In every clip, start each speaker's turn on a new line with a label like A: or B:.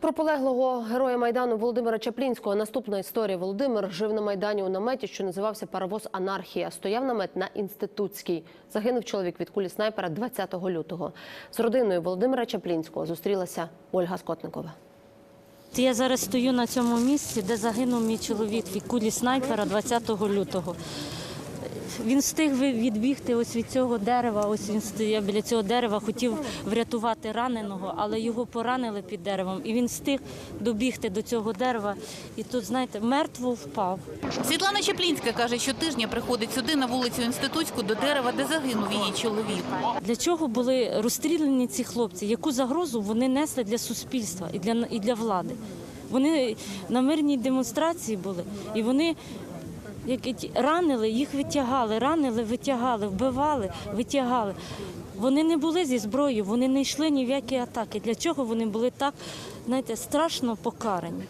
A: Про полеглого героя майдану Володимира Чаплінського. Наступна історія. Володимир жив на майдані у наметі, що називався Паровоз Анархія. Стояв намет на інститутській. Загинув чоловік від кулі снайпера 20 лютого. З родиною Володимира Чаплінського зустрілася Ольга Скотникова.
B: Я зараз стою на цьому місці, де загинув мій чоловік від кулі снайпера 20 лютого. Він встиг відбігти ось від цього дерева. Ось він стояв біля цього дерева, хотів врятувати раненого, але його поранили під деревом. І він встиг добігти до цього дерева. І тут, знаєте, мертво впав.
C: Світлана Чеплінська каже, що тижня приходить сюди на вулицю Інститутську до дерева, де загинув її чоловік.
B: Для чого були розстріляні ці хлопці? Яку загрозу вони несли для суспільства і для, і для влади? Вони на мирній демонстрації були, і вони як і ті- ранили, їх витягали, ранили, витягали, вбивали, витягали. Вони не були зі зброєю, вони не йшли ні в які атаки. Для чого вони були так, знаєте, страшно покарані?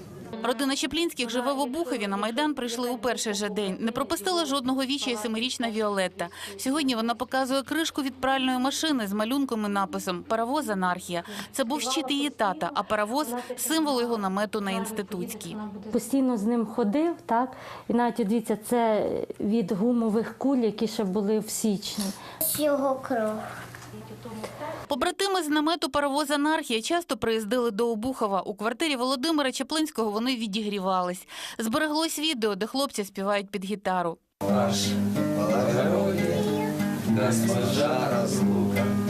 C: Родина Чеплінських живе в Обухові. На Майдан прийшли у перший же день. Не пропустила жодного віча і семирічна Віолетта. Сьогодні вона показує кришку від пральної машини з малюнком і написом «Паровоз анархія». Це був щит її тата, а паровоз – символ його намету на Інститутській.
B: Постійно з ним ходив, так? І навіть от дивіться, це від гумових куль, які ще були в січні.
D: його кров.
C: Побратими з намету «Паровоз анархія» часто приїздили до Обухова. У квартирі Володимира Чеплинського вони відігрівались. Збереглось відео, де хлопці співають під гітару.
E: Наш благородие, нас пожара не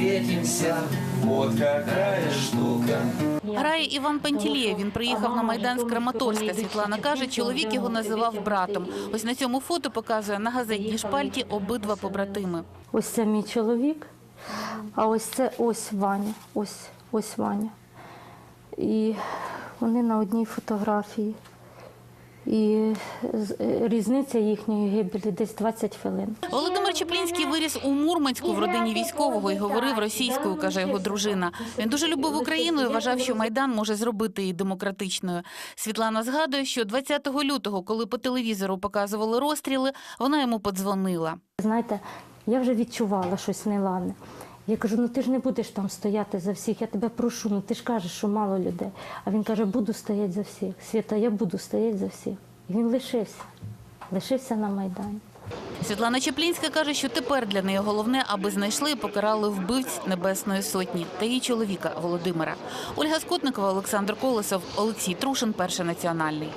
E: встретимся, вот какая штука.
C: Грає Іван Пантілєєв. Він приїхав на Майдан з Краматорська. Світлана каже, чоловік його називав братом. Ось на цьому фото показує на газетній шпальті обидва побратими.
B: Ось це мій чоловік, а ось це ось Ваня. Ось, ось Ваня. І вони на одній фотографії. І е, різниця їхньої гибелі десь 20 хвилин.
C: Володимир Чеплінський виріс у Мурманську в родині військового і говорив російською, каже його дружина. Він дуже любив Україну і вважав, що Майдан може зробити її демократичною. Світлана згадує, що 20 лютого, коли по телевізору показували розстріли, вона йому подзвонила.
B: Знаєте, я вже відчувала щось неладне. Я кажу, ну ти ж не будеш там стояти за всіх, я тебе прошу, ну ти ж кажеш, що мало людей. А він каже, буду стояти за всіх. Свята, я буду стояти за всіх. І він лишився, лишився на Майдані.
C: Світлана Чеплінська каже, що тепер для неї головне, аби знайшли і покарали вбивць Небесної Сотні та її чоловіка Володимира. Ольга Скотникова, Олександр Колесов, Олексій Трушин, Перший національний.